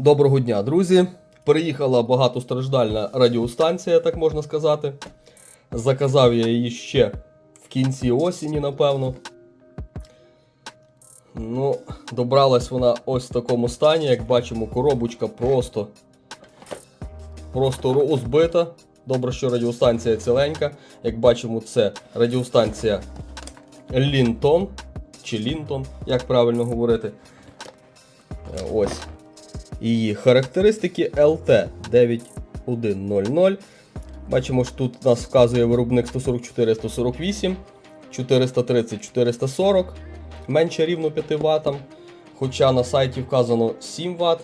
Доброго дня, друзі! Приїхала багатостраждальна радіостанція, так можна сказати. Заказав я її ще в кінці осені, напевно. Ну, добралась вона ось в такому стані. Як бачимо, коробочка просто, просто розбита. Добре, що радіостанція ціленька. Як бачимо, це радіостанція Лінтон. Чи Лінтон, як правильно говорити. Ось її характеристики LT9100. Бачимо, що тут нас вказує виробник 144 148, 430 440, менше рівно 5 Вт. Хоча на сайті вказано 7 Вт.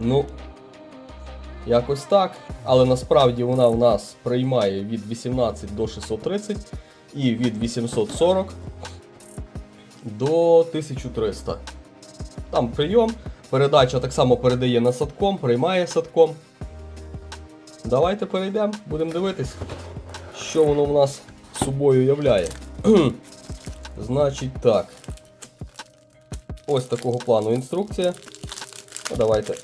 Ну, якось так. Але насправді вона у нас приймає від 18 до 630 і від 840 до 1300. Там прийом. Передача так само передає на садком, приймає садком. Давайте перейдемо, будемо дивитись, що воно в нас собою являє. Значить так. Ось такого плану інструкція. Ну, Давайте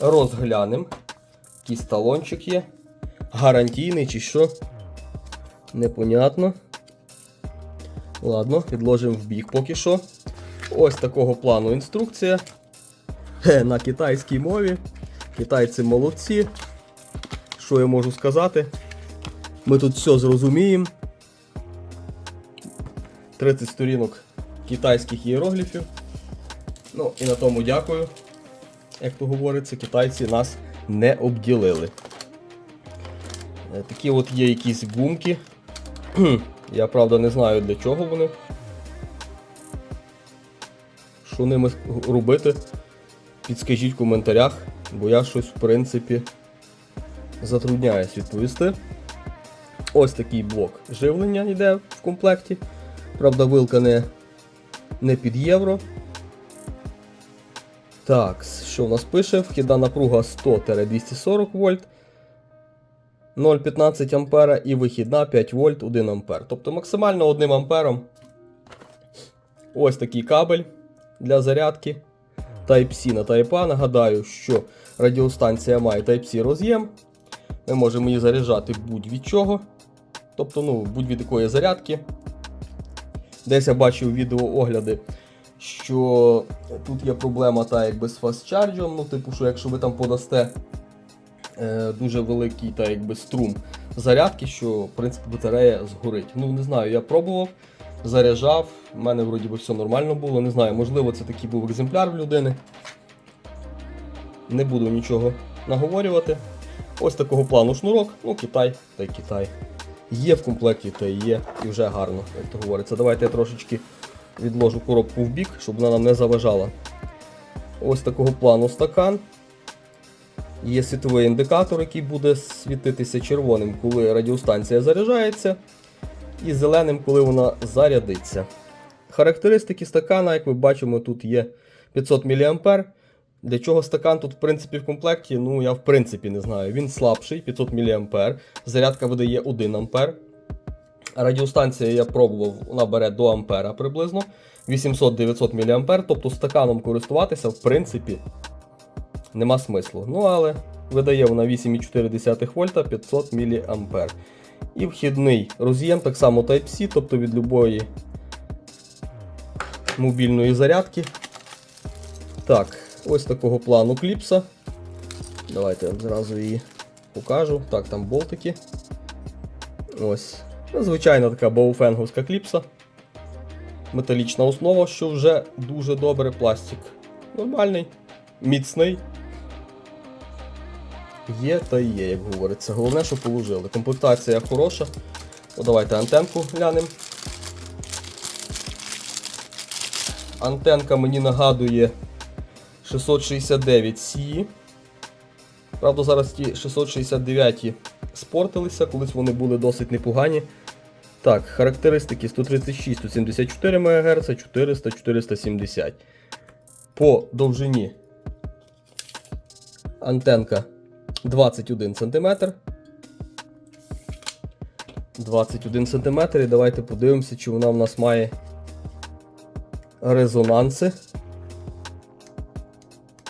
розглянемо. Якийсь талончик є. Гарантійний чи що. Непонятно. Ладно, відложимо в бік поки що. Ось такого плану інструкція. На китайській мові. Китайці молодці. Що я можу сказати? Ми тут все зрозуміємо. 30 сторінок китайських іерогліфів. Ну і на тому дякую. Як то говориться, китайці нас не обділили. Е, Такі от є якісь гумки. Я правда не знаю для чого вони. Що ними робити? Підскажіть в коментарях, бо я щось, в принципі, затрудняюсь відповісти. Ось такий блок живлення йде в комплекті. Правда, вилка не, не під євро. Так, що в нас пише? Вхідна напруга 100-240 вольт. 0,15 ампера і вихідна 5 вольт 1 ампер. Тобто максимально 1 ампером. Ось такий кабель для зарядки. Type-C на Type-A. Нагадаю, що радіостанція має Type-C роз'єм. Ми можемо її заряджати будь-від чого. Тобто, ну, будь-від якої зарядки. Десь я бачив відеоогляди, що тут є проблема та якби з фастчарджем. Ну, типу, що якщо ви там подасте е, дуже великий та якби струм зарядки, що в принципі батарея згорить. Ну, не знаю, я пробував заряджав, в мене вроді би все нормально було. Не знаю, можливо, це такий був екземпляр в людини. Не буду нічого наговорювати. Ось такого плану шнурок, ну Китай та й Китай. Є в комплекті, та й є, і вже гарно, як то говориться. Давайте я трошечки відложу коробку в бік, щоб вона нам не заважала. Ось такого плану стакан. Є світовий індикатор, який буде світитися червоним, коли радіостанція заряджається і зеленим, коли вона зарядиться. Характеристики стакана, як ми бачимо, тут є 500 мА. Для чого стакан тут, в принципі, в комплекті, ну я в принципі не знаю. Він слабший, 500 мА. Зарядка видає 1 А. Радіостанція я пробував, вона бере до ампера приблизно 800-900 мА. Тобто стаканом користуватися, в принципі, нема смислу. Ну, але видає вона 8,4 вольта 500 мА. І вхідний роз'єм, так само Type-C, тобто від любої мобільної зарядки. Так, ось такого плану кліпса. Давайте я вам зразу її покажу. Так, там болтики. Ось. Ну, Звичайна така боуфенговська кліпса. Металічна основа, що вже дуже добре. Пластик нормальний, міцний. Є та є, як говориться. Головне, що положили. Комплектація хороша. Ну, Давайте антенку глянемо. Антенка мені нагадує 669 c Правда, зараз ті 669 спортилися, колись вони були досить непогані. Так, характеристики 136, 174 МГц, 400, 470. По довжині антенка 21 см. 21 см. І давайте подивимося, чи вона в нас має резонанси.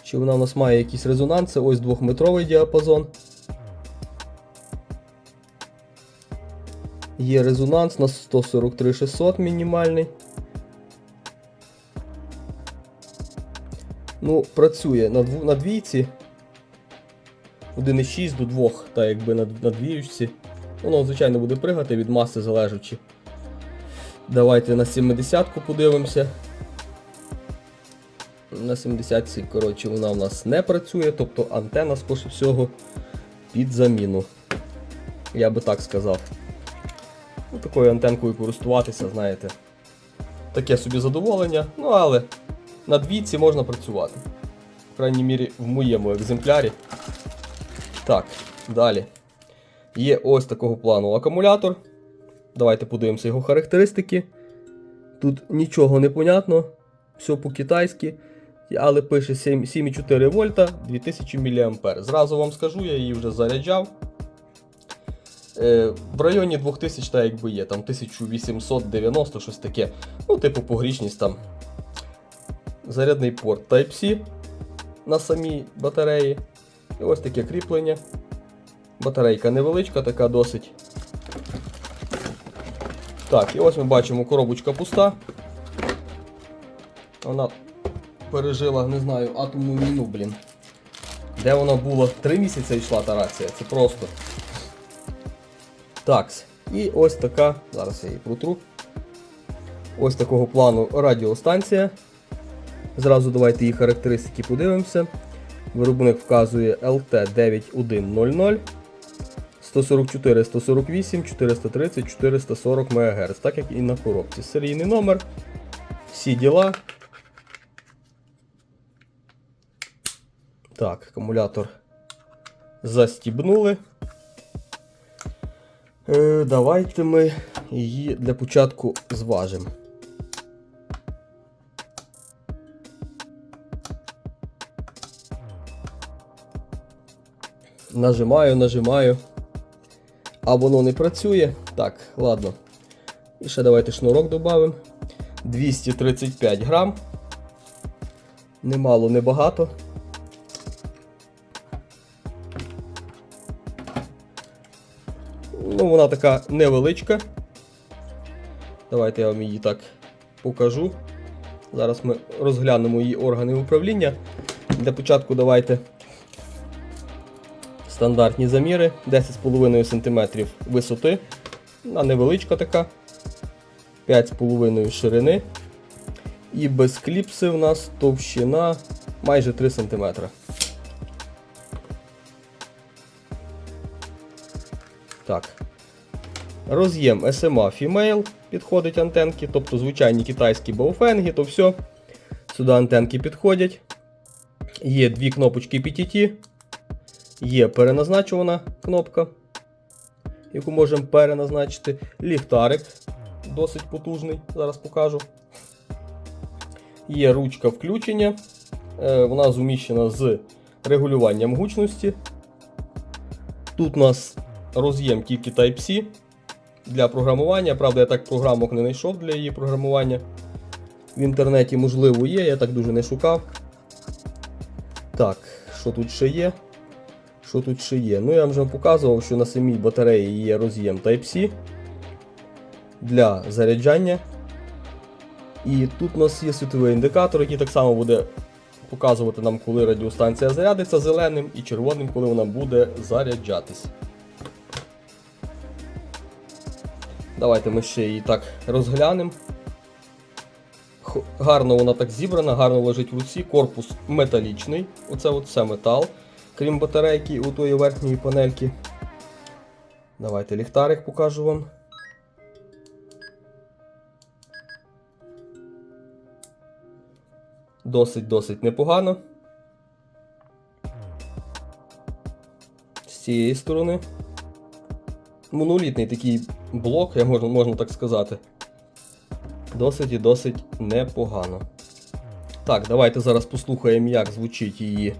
Чи вона у нас має якісь резонанси? Ось двохметровий діапазон. Є резонанс на 143 600 мінімальний. Ну, працює на двійці. 1,6 до 2, так якби на, на двіючці. Воно, звичайно, буде пригати від маси залежачи. Давайте на 70-ку подивимося. На 70 коротше, вона в нас не працює, тобто антенна, скоріше всього, під заміну. Я би так сказав. Ну, такою антенкою користуватися, знаєте. Таке собі задоволення, ну але на двійці можна працювати. В крайній мірі в моєму екземплярі. Так, далі. Є ось такого плану акумулятор. Давайте подивимося його характеристики. Тут нічого не понятно, все по-китайськи, але пише 7,4 вольта 2000 мА. Зразу вам скажу, я її вже заряджав. Е, в районі 2000 так якби є, там 1890 щось таке. Ну, типу погрішність там. Зарядний порт Type-C на самій батареї. І ось таке кріплення. Батарейка невеличка, така досить. Так, і ось ми бачимо, коробочка пуста. Вона пережила, не знаю, атомну війну, блін. Де вона була? Три місяці йшла та рація, це просто. Такс. І ось така, зараз я її протру. Ось такого плану радіостанція. Зразу давайте її характеристики подивимося. Виробник вказує LT9100. 144, 148, 430, 440 МГц, так як і на коробці. Серійний номер. Всі діла. Так, акумулятор застібнули. Е, давайте ми її для початку зважимо. Нажимаю, нажимаю. А воно не працює. Так, ладно. І ще давайте шнурок додамо. 235 грам. Немало, небагато. Ну, вона така невеличка. Давайте я вам її так покажу. Зараз ми розглянемо її органи управління. Для початку давайте стандартні заміри 10,5 см висоти. Вона невеличка така. 5,5 ширини. І без кліпси в нас товщина майже 3 см. Так. Роз'єм SMA Female підходить антенки, тобто звичайні китайські бауфенги, то все. Сюди антенки підходять. Є дві кнопочки PTT. Є переназначувана кнопка, яку можемо переназначити. Ліхтарик досить потужний, зараз покажу. Є ручка включення. Е, Вона зуміщена з регулюванням гучності. Тут у нас роз'єм тільки Type-C для програмування. Правда, я так програмок не знайшов для її програмування. В інтернеті, можливо, є, я так дуже не шукав. Так, що тут ще є? Що тут ще є? Ну, я вже показував, що на самій батареї є роз'єм Type-C для заряджання. І тут у нас є світовий індикатор, який так само буде показувати нам, коли радіостанція зарядиться зеленим і червоним, коли вона буде заряджатись. Давайте ми ще її так розглянемо. Гарно вона так зібрана, гарно лежить в руці, корпус металічний. Оце от все метал, крім батарейки у тої верхньої панельки. Давайте ліхтарик покажу вам. Досить-досить непогано. З цієї сторони. Монолітний такий блок, я можна, можна так сказати. Досить і досить непогано. Так, давайте зараз послухаємо, як звучить її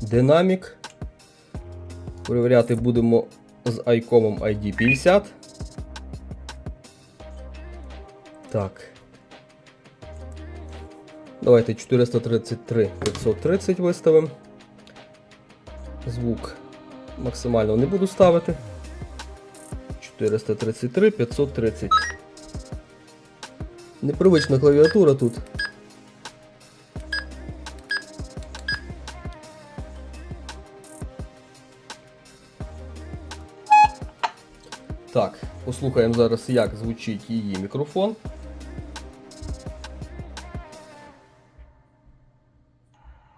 динамік. Перевіряти будемо з ICOM ID50. Так. Давайте 433 530 виставимо. Звук максимально не буду ставити. 433 530. Непривична клавіатура тут. Послухаємо зараз, як звучить її мікрофон.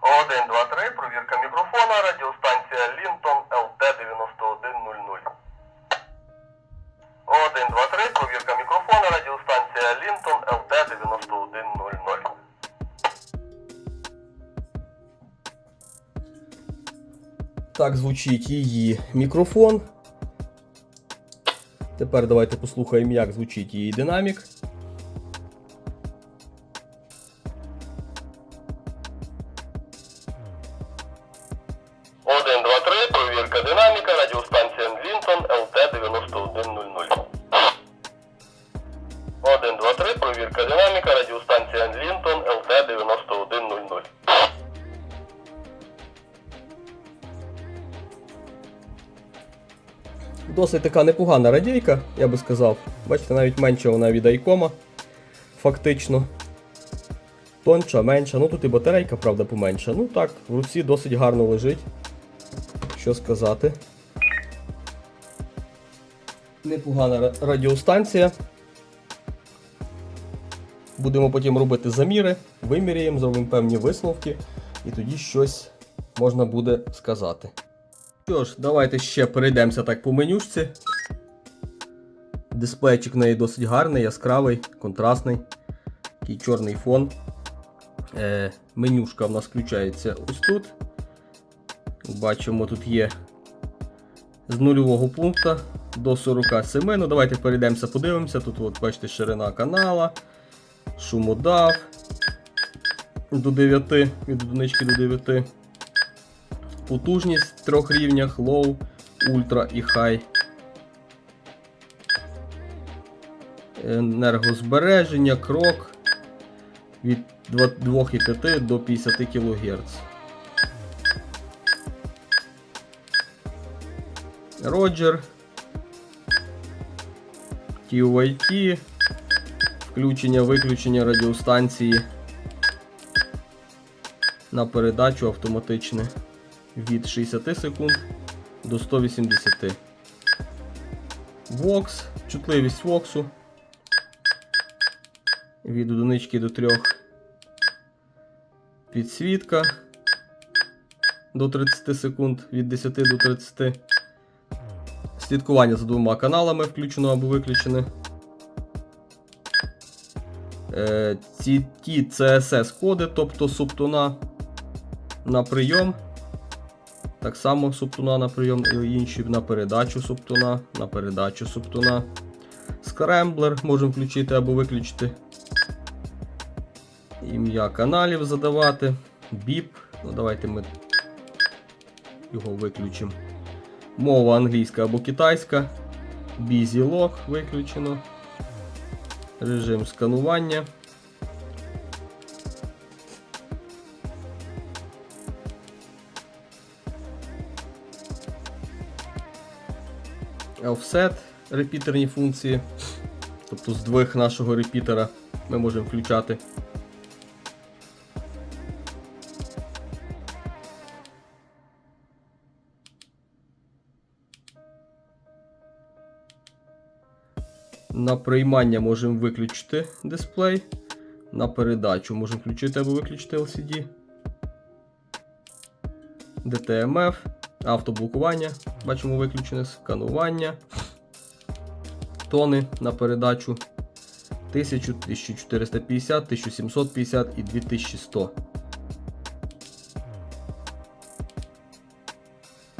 Один, два, три. Провірка мікрофона. Радіостанція Лінтон ЛТ 9100. Один, два, три. Провірка мікрофона. Радіостанція Лінтон ЛТ 9100. Так звучить її мікрофон. Тепер давайте послухаємо, як звучить її динамік. Один, два, три. Провірка динаміка. Радіостанція Лінтон ЛТ 9100. Досить така непогана радійка, я би сказав. Бачите, навіть менша вона від айкома. Фактично. Тонша, менша. Ну тут і батарейка, правда, поменша. Ну так, в руці досить гарно лежить. Що сказати. Непогана радіостанція. Будемо потім робити заміри, виміряємо, зробимо певні висновки, і тоді щось можна буде сказати. Що ж, давайте ще перейдемося так по менюшці. Дисплейчик в неї досить гарний, яскравий, контрастний. Такий чорний фон. Е, менюшка в нас включається ось тут. Бачимо, тут є з нульового пункту до 47. Ну, давайте перейдемося, подивимося. Тут, от, бачите, ширина канала, шумодав до 9, від одинички до 9 потужність в трьох рівнях Low, Ultra і High. Енергозбереження, крок від 2,5 до 50 кГц. Роджер. TUIT. Включення-виключення радіостанції на передачу автоматичне від 60 секунд до 180. Вокс, чутливість воксу від одинички до 3. Підсвітка до 30 секунд від 10 до 30. Слідкування за двома каналами включено або виключене. Е, ті CSS коди, тобто субтона на прийом. Так само субтона на прийом і інші на передачу субтона, на передачу субтона. Скремблер можемо включити або виключити. Ім'я каналів задавати. Біп. Ну, давайте ми його виключимо. Мова англійська або китайська. Lock виключено. Режим сканування. Offset репітерні функції. Тобто здвиг нашого репітера ми можемо включати. На приймання можемо виключити дисплей. На передачу можемо включити або виключити LCD. DTMF, автоблокування, бачимо виключене сканування. Тони на передачу 1000, 1450, 1750 і 2100.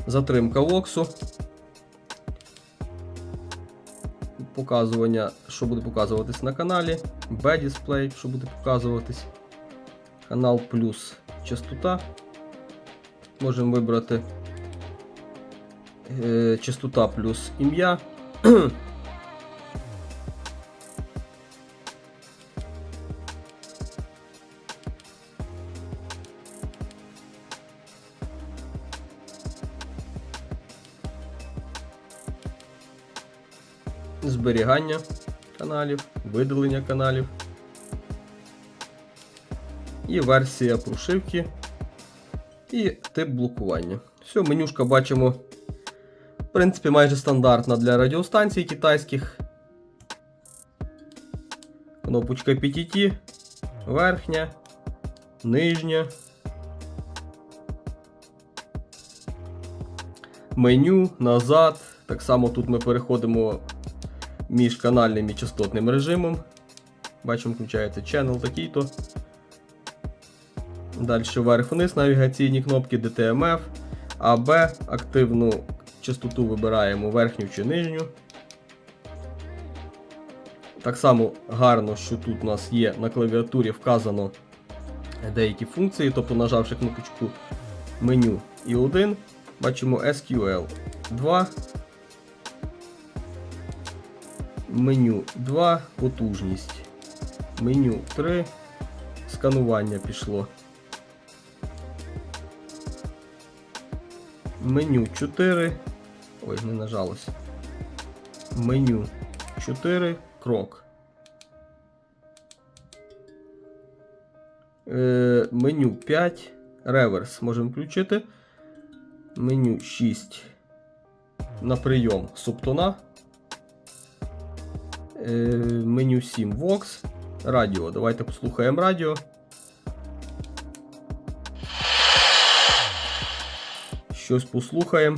Затримка локсу. Показування, що буде показуватись на каналі. B-дисплей, що буде показуватись. Канал плюс частота. Можемо вибрати е, частота плюс ім'я. Зберігання каналів, видалення каналів і версія прошивки і тип блокування. Все, менюшка бачимо. В принципі, майже стандартна для радіостанцій китайських. Кнопочка PTT, верхня, нижня. Меню, назад. Так само тут ми переходимо між канальним і частотним режимом. Бачимо, включається channel такий-то. Далі вверх-вниз навігаційні кнопки DTMF, AB, активну частоту вибираємо верхню чи нижню. Так само гарно, що тут у нас є на клавіатурі вказано деякі функції, тобто нажавши кнопочку меню і 1, бачимо SQL 2. Меню 2, потужність. Меню 3, сканування пішло. Меню 4. Ой, не нажалось. Меню 4. Крок. Е, меню 5. Реверс можемо включити. Меню 6. На прийом субтона. Е, меню 7 Vox. Радіо. Давайте послухаємо радіо. Щось послухаємо.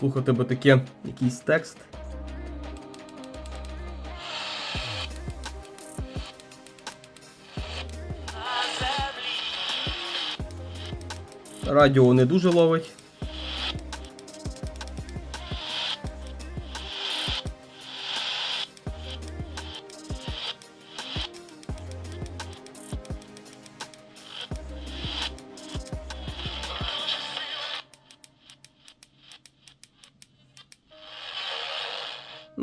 Щось послухати би таке, якийсь текст. Радіо не дуже ловить.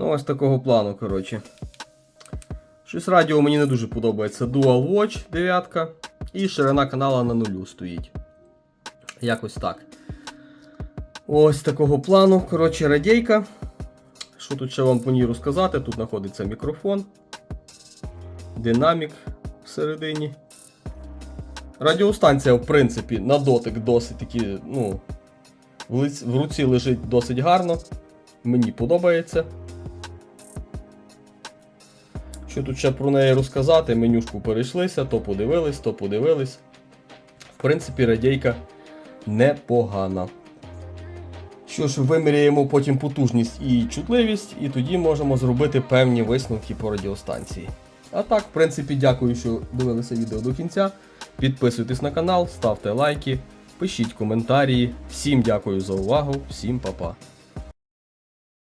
Ну, ось такого плану, коротше. Щось радіо мені не дуже подобається. Dual Watch 9 і ширина канала на нулю стоїть. Якось так. Ось такого плану. Коротше, радійка. Що тут ще вам по ній розказати? Тут знаходиться мікрофон, динамік всередині. Радіостанція, в принципі, на дотик досить таки, ну, в руці лежить досить гарно. Мені подобається. Що тут ще про неї розказати? Менюшку перейшлися, то подивились, то подивились. В принципі, радійка непогана. Що ж, виміряємо потім потужність і чутливість, і тоді можемо зробити певні висновки по радіостанції. А так, в принципі, дякую, що дивилися відео до кінця. Підписуйтесь на канал, ставте лайки, пишіть коментарі. Всім дякую за увагу, всім па-па.